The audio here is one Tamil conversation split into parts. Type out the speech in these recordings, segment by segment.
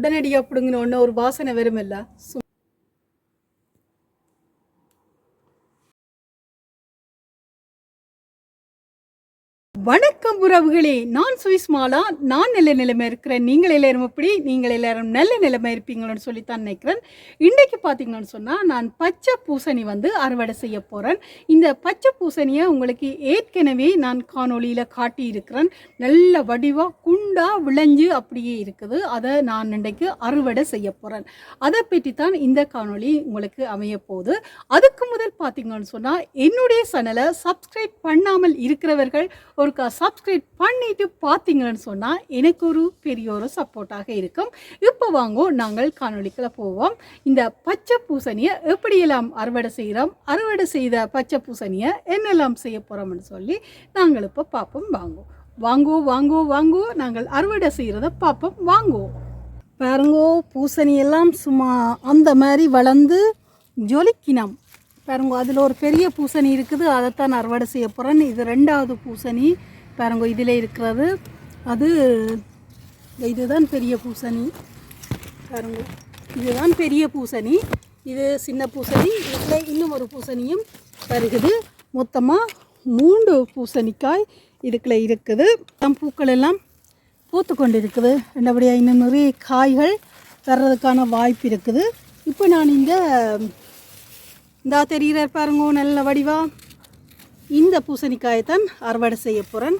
உடனடியாக பிடுங்கின உடனே ஒரு வாசனை வருமில்ல. சு- வணக்கம் உறவுகளே. நான் சுவிஸ் மாலா. நான் நல்ல நிலைமை இருக்கிறேன். நீங்கள் எல்லாரும் எப்படி? நீங்கள் எல்லாரும் நல்ல நிலைமை இருப்பீங்களோன்னு சொல்லித்தான் நினைக்கிறேன். இன்றைக்கு பார்த்தீங்கன்னு சொன்னால் நான் பச்சை பூசணி வந்து அறுவடை செய்ய போகிறேன் இந்த பச்சை பூசணியை உங்களுக்கு ஏற்கனவே நான் காணொளியில் காட்டியிருக்கிறேன். நல்ல வடிவாக குண்டாக விளைஞ்சு அப்படியே இருக்குது. அதை நான் இன்றைக்கு அறுவடை செய்ய போகிறேன் அதை பற்றி தான் இந்த காணொளி உங்களுக்கு அமைய போகுது. அதுக்கு முதல் பார்த்தீங்கன்னு சொன்னால் என்னுடைய சேனலை சப்ஸ்கிரைப் பண்ணாமல் இருக்கிறவர்கள் ஒரு ஒருக்கா சப்ஸ்கிரைப் பண்ணிட்டு பார்த்தீங்கன்னு சொன்னால் எனக்கு ஒரு பெரிய ஒரு சப்போர்ட்டாக இருக்கும். இப்போ வாங்கோ நாங்கள் காணொளிக்குள்ள போவோம். இந்த பச்சை பூசணியை எப்படியெல்லாம் அறுவடை செய்கிறோம் அறுவடை செய்த பச்சை பூசணியை என்னெல்லாம் செய்ய போகிறோம்னு சொல்லி நாங்கள் இப்போ பார்ப்போம் வாங்கோ. வாங்குவோம் வாங்குவோம் வாங்குவோம் நாங்கள் அறுவடை செய்கிறத பார்ப்போம் வாங்குவோம் பாருங்கோ பூசணியெல்லாம் சும்மா அந்த மாதிரி வளர்ந்து ஜொலிக்கினம். பாருங்க அதில் ஒரு பெரிய பூசணி இருக்குது. அதைத்தான் அறுவடை செய்ய போகிறேன் இது ரெண்டாவது பூசணி. பாருங்க இதில் இருக்கிறது. அது இதுதான் பெரிய பூசணி. பாருங்க இதுதான் பெரிய பூசணி. இது சின்ன பூசணி. இதில் இன்னும் ஒரு பூசணியும் வருகுது. மொத்தமாக மூன்று பூசணிக்காய் இதுக்குள்ள இருக்குது. பூக்கள் எல்லாம் பூத்து கொண்டு இருக்குது ரெண்டபடியாக இன்னும் நிறைய காய்கள் தர்றதுக்கான வாய்ப்பு இருக்குது. இப்போ நான் இந்த இந்தா தெரிகிற பாருங்க நல்ல வடிவா. இந்த பூசணிக்காயை தான் அறுவடை செய்ய போகிறேன்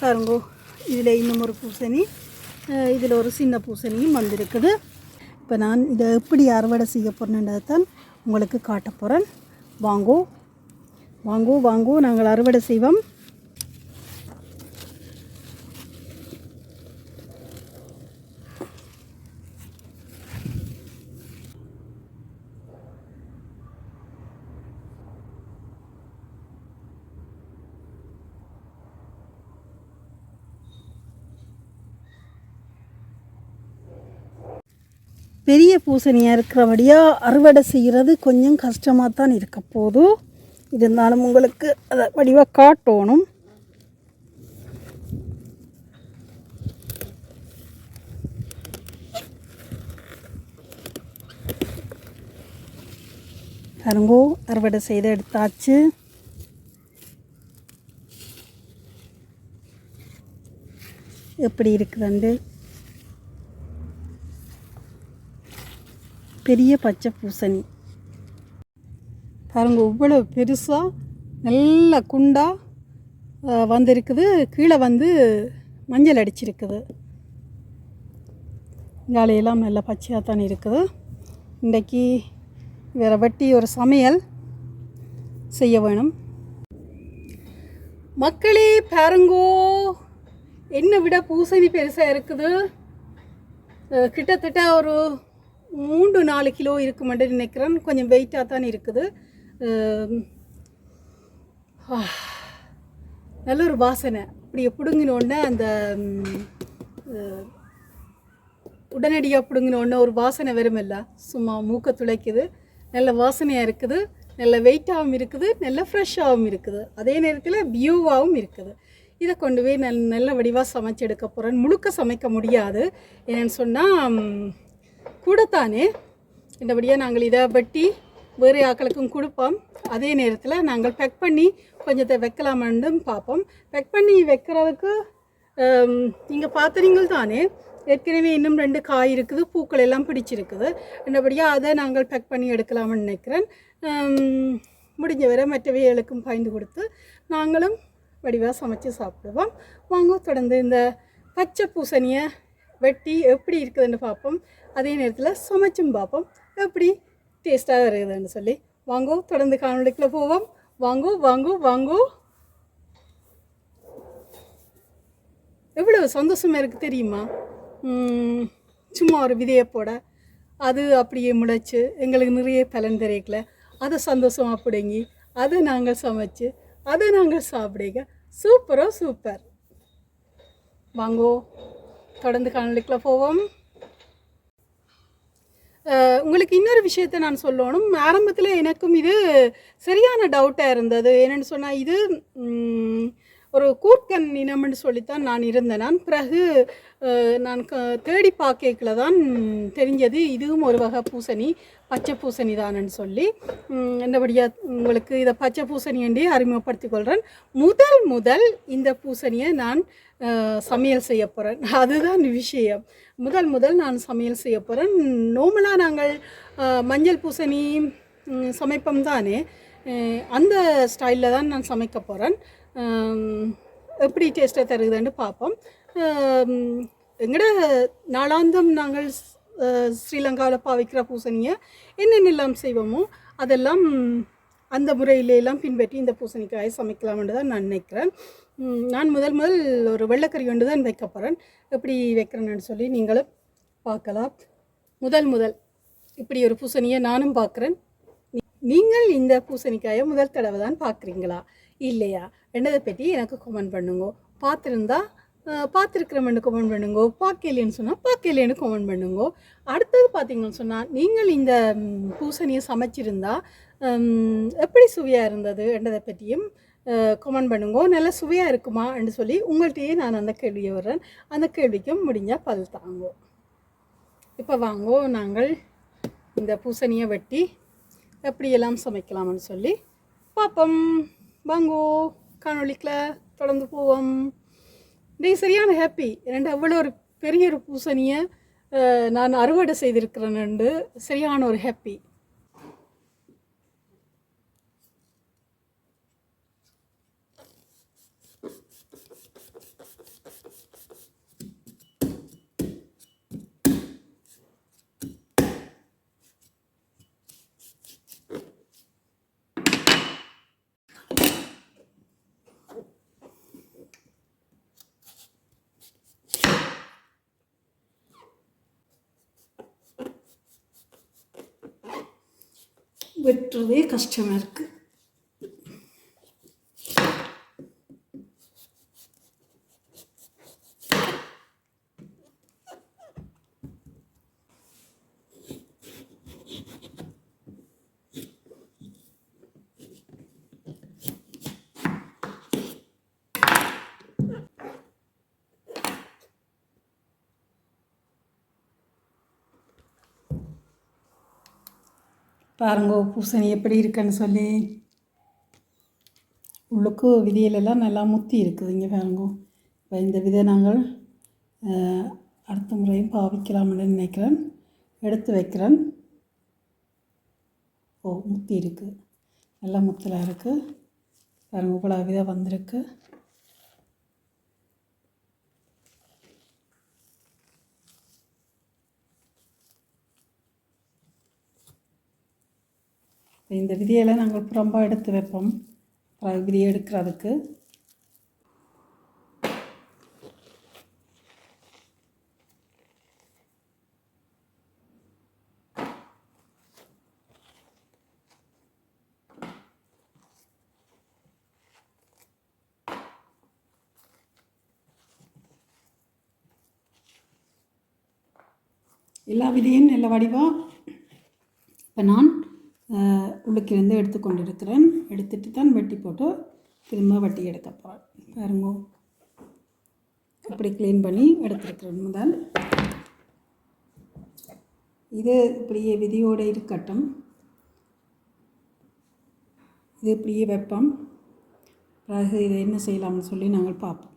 பாருங்கோ இதில் இன்னும் ஒரு பூசணி. இதில் ஒரு சின்ன பூசணியும் வந்திருக்குது. இப்போ நான் இதை எப்படி அறுவடை செய்ய போகிறேன்றதை தான் உங்களுக்கு காட்ட போகிறேன் வாங்கோ வாங்கோ வாங்கோ நாங்கள் அறுவடை செய்வோம். பெரிய பூசணியாக இருக்கிறபடியாக அறுவடை செய்கிறது கொஞ்சம் கஷ்டமாக தான் இருக்க போதும் இருந்தாலும் உங்களுக்கு அதை வடிவாக காட்டணும். பாருங்கோ அறுவடை செய்து எடுத்தாச்சு. எப்படி இருக்குதுண்டு? பெரிய பச்சை பூசணி. பாருங்க இவ்வளோ பெருசாக நல்ல குண்டா வந்திருக்குது. கீழே வந்து மஞ்சள் அடிச்சிருக்குது. காலையெல்லாம் நல்ல பச்சையாக தான் இருக்குது. இன்றைக்கி வேறு வட்டி ஒரு சமையல் செய்ய வேணும். மக்களே பாருங்கோ என்னை விட பூசணி பெருசாக இருக்குது. கிட்டத்தட்ட ஒரு மூன்று நாலு கிலோ இருக்குமென்று நினைக்கிறேன். கொஞ்சம் வெயிட்டாக தான் இருக்குது. நல்ல ஒரு வாசனை. அப்படியே பிடுங்கினோடனே அந்த உடனடியாக பிடுங்கினோடனே ஒரு வாசனை வருமில்ல சும்மா மூக்க துளைக்குது. நல்ல வாசனையாக இருக்குது. நல்ல வெயிட்டாகவும் இருக்குது. நல்ல ஃப்ரெஷ்ஷாகவும் இருக்குது. அதே நேரத்தில் வியூவாகவும் இருக்குது. இதை கொண்டு போய் நல் நல்ல வடிவாக சமைச்சு எடுக்க போகிறேன் முழுக்க சமைக்க முடியாது. ஏன்னு சொன்னால் கூடத்தானே? இந்தபடியாக நாங்கள் இதை வெட்டி வேறு ஆக்களுக்கும் கொடுப்போம். அதே நேரத்தில் நாங்கள் பேக் பண்ணி கொஞ்சத்தை வைக்கலாமான்னு பார்ப்போம். பேக் பண்ணி வைக்கிறதுக்கு நீங்கள் பார்த்துறீங்கள் தானே? ஏற்கனவே இன்னும் ரெண்டு காய் இருக்குது பூக்கள் எல்லாம் பிடிச்சிருக்குது. நல்லபடியாக அதை நாங்கள் பேக் பண்ணி எடுக்கலாம்னு நினைக்கிறேன். முடிஞ்ச வரை மற்றவைகளுக்கும் பயந்து கொடுத்து நாங்களும் வடிவாக சமைச்சு சாப்பிடுவோம். வாங்க தொடர்ந்து இந்த பச்சை பூசணியை வெட்டி எப்படி இருக்குதுன்னு பார்ப்போம். அதே நேரத்தில் சமைச்சும் பார்ப்போம். எப்படி டேஸ்ட்டாக இருக்குதுன்னு சொல்லி. வாங்கோ தொடர்ந்து காணொலிக்குள்ள போவோம். வாங்கோ வாங்கோ வாங்கோ. எவ்வளோ சந்தோஷமாக இருக்குது தெரியுமா? சும்மா ஒரு விதையை போட. அது அப்படியே முளைச்சு எங்களுக்கு நிறைய பலன் தெரியக்கல அதை சந்தோஷமாக பிடுங்கி அதை நாங்கள் சமைச்சு அதை நாங்கள் சாப்பிடுங்க. சூப்பரோ சூப்பர். வாங்கோ தொடர்ந்து காணொலிக்குள்ள போவோம். உங்களுக்கு இன்னொரு விஷயத்தை நான் சொல்லணும். ஆரம்பத்தில் எனக்கும் இது சரியான டவுட்டாக இருந்தது. என்னென்னு சொன்னால் இது ஒரு கூர்க்கன் இனம்னு சொல்லித்தான் நான் இருந்தேன் நான். பிறகு நான் க தேடி பார்க்கல தான் தெரிஞ்சது இதுவும் ஒரு வகை பூசணி பச்சை பூசணி தானன்னு சொல்லி. என்னபடியாக உங்களுக்கு இதை பச்சை பூசணி என்றே அறிமுகப்படுத்திக் கொள்கிறேன் முதல் முதல் இந்த பூசணியை நான் சமையல் செய்ய போகிறேன் அதுதான் விஷயம். முதல் முதல் நான் சமையல் செய்ய போகிறேன் நோமலாக நாங்கள் மஞ்சள் பூசணி சமைப்போம் தானே. அந்த ஸ்டைலில் தான் நான் சமைக்க போகிறேன் எப்படி டேஸ்ட்டாக தருகுதுன்னு பார்ப்போம். எங்கட நாளாந்தம் நாங்கள் ஸ்ரீலங்காவில் பாவிக்கிற பூசணியை என்னென்னலாம் செய்வோமோ அதெல்லாம் அந்த முறையிலெல்லாம் பின்பற்றி இந்த பூசணிக்காயை சமைக்கலாம்னு தான் நான் நினைக்கிறேன். நான் முதல் முதல் ஒரு வெள்ளைக்கறி ஒன்று தான் வைக்க போகிறேன் எப்படி வைக்கிறேன்னு சொல்லி நீங்களும் பார்க்கலாம். முதல் முதல் இப்படி ஒரு பூசணியை நானும் பார்க்குறேன். நீங்கள் இந்த பூசணிக்காயை முதல் தடவை தான் பார்க்குறீங்களா? இல்லையா? என்னதை பற்றி எனக்கு கமெண்ட் பண்ணுங்க. பார்த்துருந்தா பார்த்துருக்குறமென்னு கமெண்ட் பண்ணுங்க. பார்க்கலைன்னு சொன்னால் பார்க்கலைன்னு கமெண்ட் பண்ணுங்க. அடுத்தது பார்த்தீங்கன்னு சொன்னால் நீங்கள் இந்த பூசணியை சமைச்சிருந்தா எப்படி சுவையாக இருந்தது என்றதை பற்றியும் கமெண்ட் பண்ணுங்க. நல்ல சுவையாக இருக்குமான்னு சொல்லி உங்கள்கிட்டயே நான் அந்த கேள்வியை வர்றேன் அந்த கேள்விக்கும் முடிஞ்சால் பதில் தாங்கோ. இப்போ வாங்கோ நாங்கள் இந்த பூசணியை வெட்டி எப்படியெல்லாம் சமைக்கலாம்னு சொல்லி பார்ப்போம். வாங்கோ காணொலிக்கில் தொடர்ந்து போவோம். இன்றைக்கு சரியான ஹாப்பி ரெண்டு அவ்வளோ ஒரு பெரிய ஒரு பூசணியை நான் அறுவடை செய்திருக்கிறேன்னு சரியான ஒரு ஹாப்பி வெட்டுறதே கஷ்டமாக இருக்குது பாருங்க பூசணி எப்படி இருக்குன்னு சொல்லி. உள்ளுக்கு விதையிலெல்லாம் நல்லா முத்தி இருக்குது இங்கே பாருங்க. இப்போ இந்த விதை நாங்கள் அடுத்த முறையும் பாவிக்கலாம்னு நினைக்கிறேன். எடுத்து வைக்கிறேன். ஓ முத்தி இருக்குது நல்லா முத்தலாக இருக்குது பாருங்க இவ்வளோ விதை வந்திருக்கு. இந்த விதியெல்லாம் நாங்கள் புறம்பாக எடுத்து வைப்போம். விதி விதியை எடுக்கிறதுக்கு. எல்லா விதியும் நல்ல வடிவாக இப்போ நான் அஹ், எடுத்துக்கொண்டு இருக்கிறேன் எடுத்துட்டு தான் வெட்டி போட்டு திரும்ப வட்டி எடுக்க போகிறேன் பாருங்க. இப்படி க்ளீன் பண்ணி எடுத்துருக்கிறேன் முதல். இது இப்படியே விதியோடு இருக்கட்டும். இது இப்படியே வைப்போம். பிறகு இதை என்ன செய்யலாம்னு சொல்லி நாங்கள் பார்ப்போம்.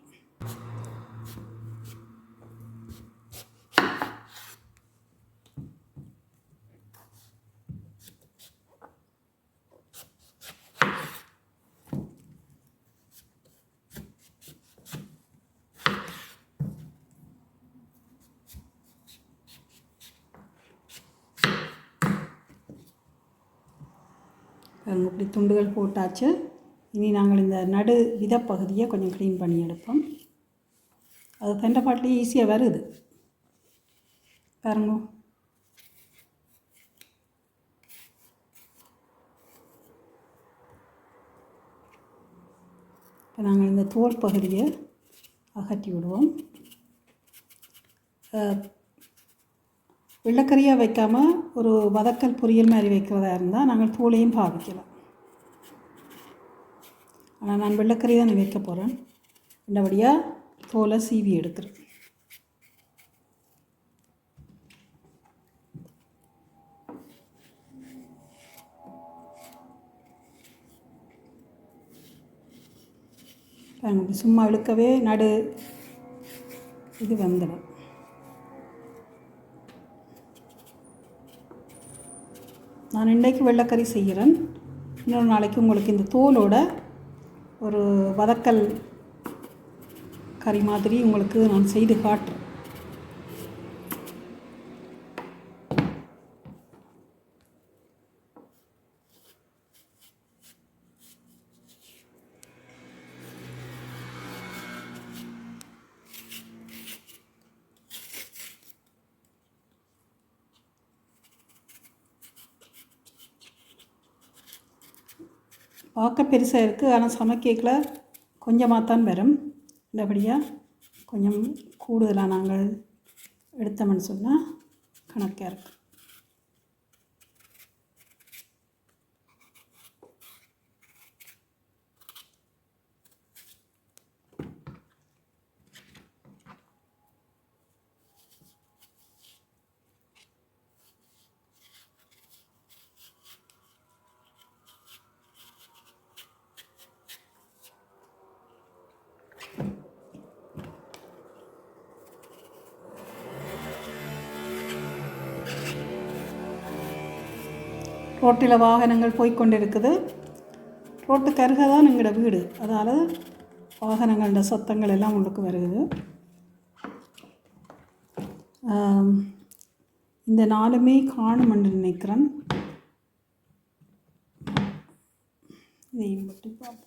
பாருங்க இப்படி துண்டுகள் போட்டாச்சு. இனி நாங்கள் இந்த நடு விதப்பகுதியை கொஞ்சம் க்ளீன் பண்ணி எடுப்போம். அது தண்டை பாட்டிலே ஈஸியாக வருது. பாருங்க. இப்போ நாங்கள் இந்த தோல் பகுதியை அகற்றி விடுவோம். வெள்ளக்கறியாக வைக்காமல் ஒரு வதக்கல் பொரியல் மாதிரி வைக்கிறதா இருந்தால் நாங்கள் தோலையும் பாவிக்கலாம் ஆனால் நான் வெள்ளக்கறி தான் வைக்க போகிறேன் நல்லபடியாக தோலை சீவி எடுக்கிறேன். பாருங்க சும்மா இழுக்கவே நடு இது வந்துடும். நான் இன்றைக்கு வெள்ளைக்கறி செய்கிறேன். இன்னொரு நாளைக்கு உங்களுக்கு இந்த தோலோட ஒரு வதக்கல் கறி மாதிரி உங்களுக்கு நான் செய்து காட்டுறேன். பார்க்க பெருசாக இருக்குது ஆனால் சமைக்கல கொஞ்சமாக தான் வரும். நல்லபடியாக கொஞ்சம் கூடுதலாக நாங்கள் எடுத்தோம்னு சொன்னால் கணக்காக இருக்கும். ரோட்டில் வாகனங்கள் போய்கொண்டிருக்குது ரோட்டு கருக தான் எங்களோட வீடு. அதால் வாகனங்களோட சத்தங்கள் எல்லாம் உள்ளுக்கு வருகுது. இந்த நாளுமே காணும் என்று நினைக்கிறேன். இதையும் மட்டும் பார்ப்போம்.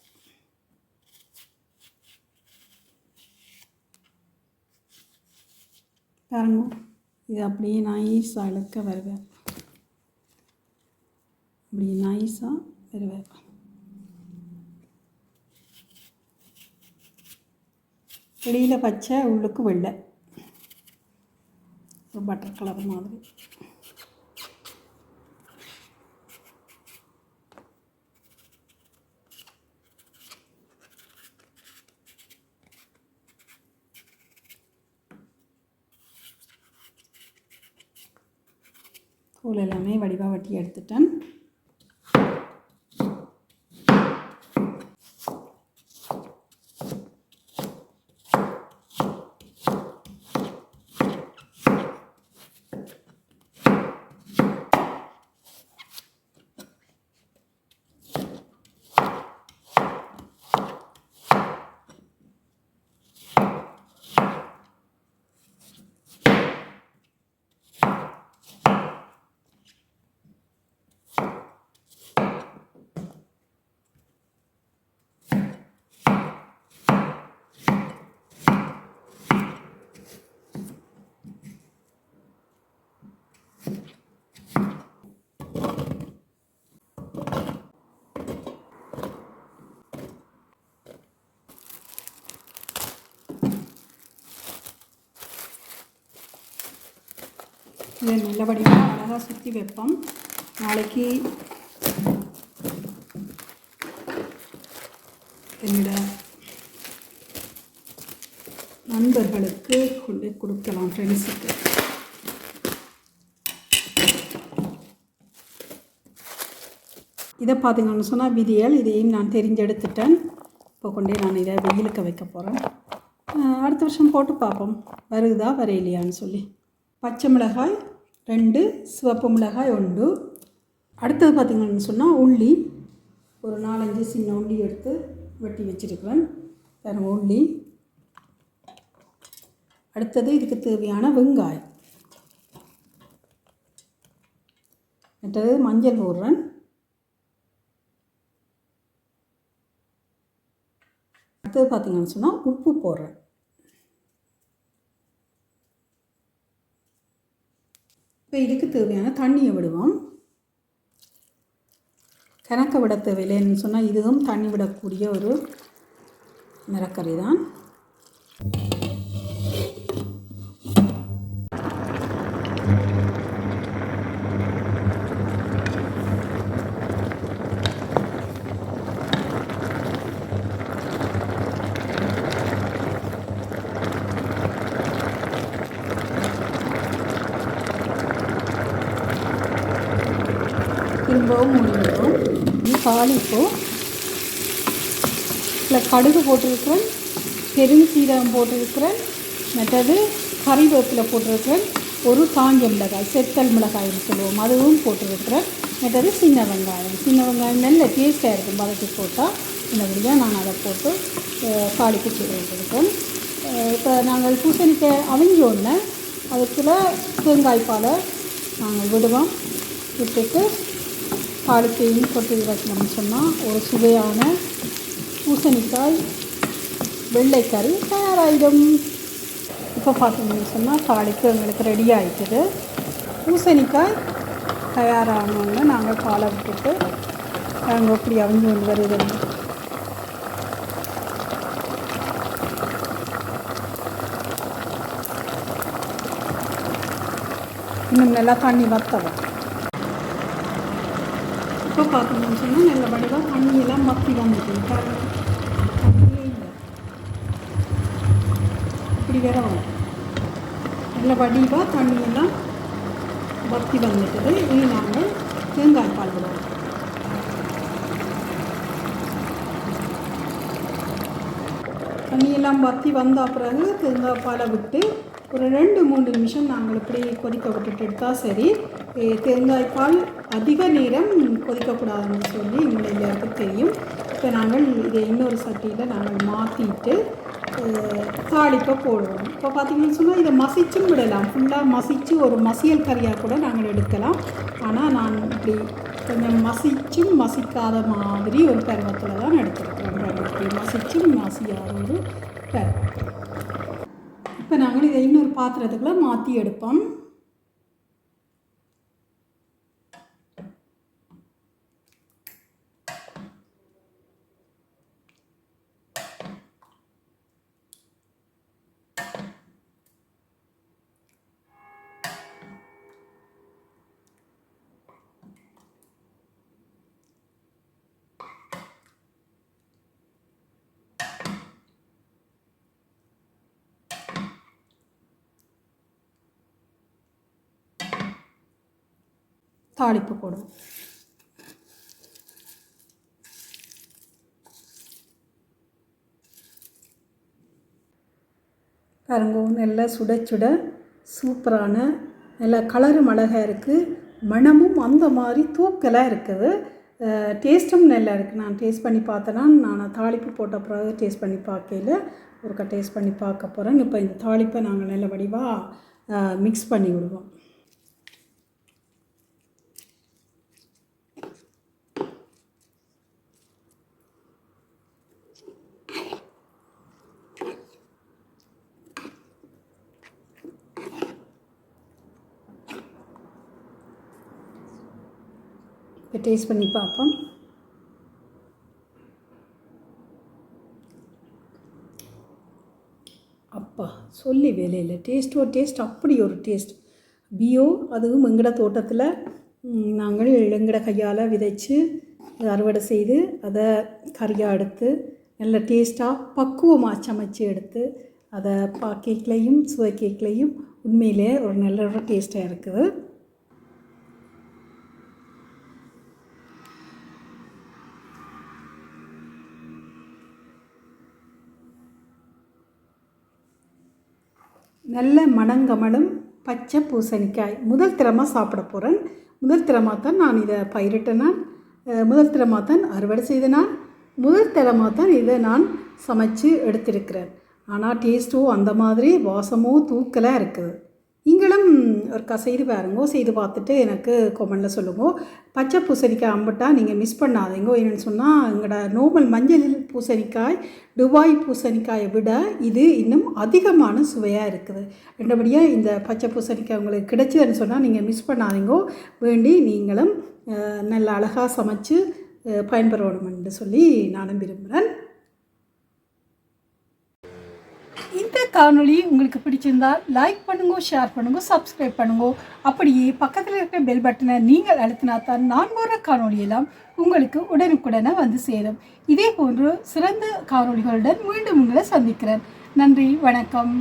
பாருங்க இது அப்படியே நைஸாக இழுக்க வருவேன். இப்படி நைஸாக வருவேன் வெளியில் பச்சை உள்ளுக்கு வெள்ளை. ஒரு பட்டர் கலர் மாதிரி. தூள் எல்லாமே வடிவாக வட்டி எடுத்துட்டேன். இதை நல்லபடியாக அழகாக சுற்றி வைப்போம். நாளைக்கு என்னோட நண்பர்களுக்கு கொண்டு கொடுக்கலாம் ஃப்ரெண்ட்ஸுக்கு இதை பார்த்தீங்கன்னு சொன்னால் விதியல் இதையும் நான் தெரிஞ்செடுத்துட்டேன். இப்போ கொண்டே நான் இதை வெயிலுக்க வைக்க போகிறேன் அடுத்த வருஷம் போட்டு பார்ப்போம். வருகுதா வரையிலையான்னு சொல்லி. பச்சை மிளகாய் ரெண்டு சிவப்பு மிளகாய் ஒன்று. அடுத்தது பார்த்திங்கன்னு சொன்னால் உள்ளி. ஒரு நாலஞ்சு சின்ன உள்ளி எடுத்து வெட்டி வச்சுருக்கிறேன். வேறு உள்ளி. அடுத்தது இதுக்கு தேவையான வெங்காயம். அடுத்தது மஞ்சள் போடுறேன். அடுத்தது பார்த்திங்கன்னு சொன்னால் உப்பு போடுறேன். இப்போ இதுக்கு தேவையான தண்ணியை விடுவோம். கணக்க விட தேவையில்லைன்னு சொன்னால் இதுவும் தண்ணி விடக்கூடிய ஒரு நிறக்கறி தான் திரும்பவும் முடிஞ்சிடும் இது தாளிப்போ இதில் கடுகு போட்டிருக்கிறேன் பெருஞ்சீரகம் போட்டிருக்கிறேன் மற்றது கறிவேப்பிலை போட்டிருக்கிறேன் ஒரு காஞ்ச மிளகாய் செத்தல் மிளகாய்னு சொல்லுவோம் அதுவும் போட்டிருக்கிறேன். மற்றது சின்ன வெங்காயம். சின்ன வெங்காயம் நல்ல டேஸ்ட்டாக இருக்கும் வதக்கி போட்டால் நல்லபடியாக நான் அதை போட்டு அஹ், தாளிப்பு செய்து இப்போ நாங்கள் பூசணிக்காய் அவிஞ்சோடனே அதுக்குள்ளே தேங்காய் பாலை நாங்கள் விடுவோம். விட்டுட்டு தாளிப்பையும் கொட்டி வைக்கணும்னு சொன்னால் ஒரு சுவையான பூசணிக்காய் வெள்ளைக்கறி தயாராகிடும் இப்போ பார்த்தீங்கன்னு சொன்னால் தாளிப்பு எங்களுக்கு ரெடி ஆகிட்டுது பூசணிக்காய் தயாராகணுன்னு நாங்கள் பாலை விட்டுட்டு நாங்கள் எப்படி அவிஞ்சு கொண்டு வருதுன்னு இன்னும் நல்லா தண்ணி வத்தவும் இப்போ பார்க்கணும்னு சொன்னால் நல்ல வடிவாக தண்ணியெல்லாம் மக்கி வந்துட்டு பாருங்க. தண்ணியே இல்லை இப்படி வேற வரும் நல்ல வடிவாக தண்ணியெல்லாம் பக்தி வந்துட்டது. இனி நாங்கள் தேங்காய் பால் விடுவோம் தண்ணியெல்லாம் வத்தி வந்த பிறகு தேங்காய் பாலை விட்டு ஒரு ரெண்டு மூணு நிமிஷம் நாங்கள் இப்படி கொதிக்க விட்டுட்டு எடுத்தால் சரி. தேங்காய்ப்பால் அதிக நேரம் கொதிக்கக்கூடாதுன்னு சொல்லி எங்களுடைய எல்லாருக்கும் தெரியும். இப்போ நாங்கள் இதை இன்னொரு சட்டியில் நாங்கள் மாற்றிட்டு தாளிப்பை போடுவோம். இப்போ பார்த்தீங்கன்னு சொன்னால் இதை மசிச்சும் விடலாம். ஃபுல்லாக மசித்து ஒரு மசியல் கறியாக கூட நாங்கள் எடுக்கலாம். ஆனால் நான் இப்படி கொஞ்சம் மசிச்சும் மசிக்காத மாதிரி ஒரு பருவத்தில் தான் எடுத்துருக்கிறோம் இப்படி மசிச்சும் மசியாத ஒரு பருவம். இப்போ நாங்கள் இதை இன்னொரு பாத்திரத்துக்குள்ளே மாற்றி எடுப்போம். தாளிப்பு போடுவோம். பாருங்கள் நல்லா சுட சுட சூப்பரான நல்லா கலரும் அழகாக இருக்குது மணமும் அந்த மாதிரி தூக்கலாக இருக்குது. டேஸ்ட்டும் நல்லா இருக்குது நான் டேஸ்ட் பண்ணி பார்த்தேன்னா நான் தாளிப்பு போட்ட பிறகு டேஸ்ட் பண்ணி பார்க்கையில் ஒருக்கா டேஸ்ட் பண்ணி பார்க்க போகிறேன் இப்போ இந்த தாளிப்பை நாங்கள் நல்ல வடிவாக மிக்ஸ் பண்ணி விடுவோம். இப்போ டேஸ்ட் பண்ணி பார்ப்போம். அப்பா சொல்லி வேலையில் டேஸ்ட்டோ டேஸ்ட் அப்படி ஒரு டேஸ்ட். பியோ அதுவும் எங்கட தோட்டத்தில் நாங்கள் எங்கட கையால் விதைச்சு அறுவடை செய்து அதை கறியாக எடுத்து நல்ல டேஸ்ட்டாக பக்குவமாக சமைச்சு எடுத்து அதை பா கேக்லேயும் சுவை கேக்லேயும் உண்மையிலே ஒரு நல்ல ஒரு டேஸ்ட்டாக இருக்குது. நல்ல மணங்கமலும் பச்சை பூசணிக்காய். முதல் திறமாக சாப்பிட போகிறேன் முதல் திறமாக தான் நான் இதை பயிரிட்டேன் நான் முதல் திறமாக தான் அறுவடை செய்த நான் முதல் திறமாக தான் இதை நான் சமைச்சு எடுத்திருக்கிறேன். ஆனால் டேஸ்ட்டோ அந்த மாதிரி வாசமோ தூக்கலாக இருக்குது. நீங்களும் ஒருக்கா செய்து பாருங்கோ செய்து பார்த்துட்டு எனக்கு கொமெண்டில் சொல்லுங்கோ. பச்சை பூசணிக்காய் அம்பிட்டா நீங்கள் மிஸ் பண்ணாதீங்கோ. என்னென்னு சொன்னால் எங்களோட நோமல் மஞ்சள் பூசணிக்காய் துபாய் பூசணிக்காயை விட இது இன்னும் அதிகமான சுவையாக இருக்குது. ரெண்டபடியாக இந்த பச்சை பூசணிக்காய் உங்களுக்கு கிடைச்சதுன்னு சொன்னால் நீங்கள் மிஸ் பண்ணாதீங்கோ. வேண்டி நீங்களும் நல்ல அழகாக சமைச்சு பயன்பெறணும் என்று சொல்லி நானும் விரும்புகிறேன் இந்த காணொளி உங்களுக்கு பிடிச்சிருந்தா லைக் பண்ணுங்க ஷேர் பண்ணுங்க சப்ஸ்கிரைப் பண்ணுங்க. அப்படியே பக்கத்தில் இருக்கிற பெல் பட்டனை நீங்கள் அழுத்தினா தான் நான் போடுற காணொளியெல்லாம் உங்களுக்கு உடனுக்குடனே வந்து சேரும். இதே போன்று சிறந்த காணொளிகளுடன் மீண்டும் உங்களை சந்திக்கிறேன். நன்றி வணக்கம்.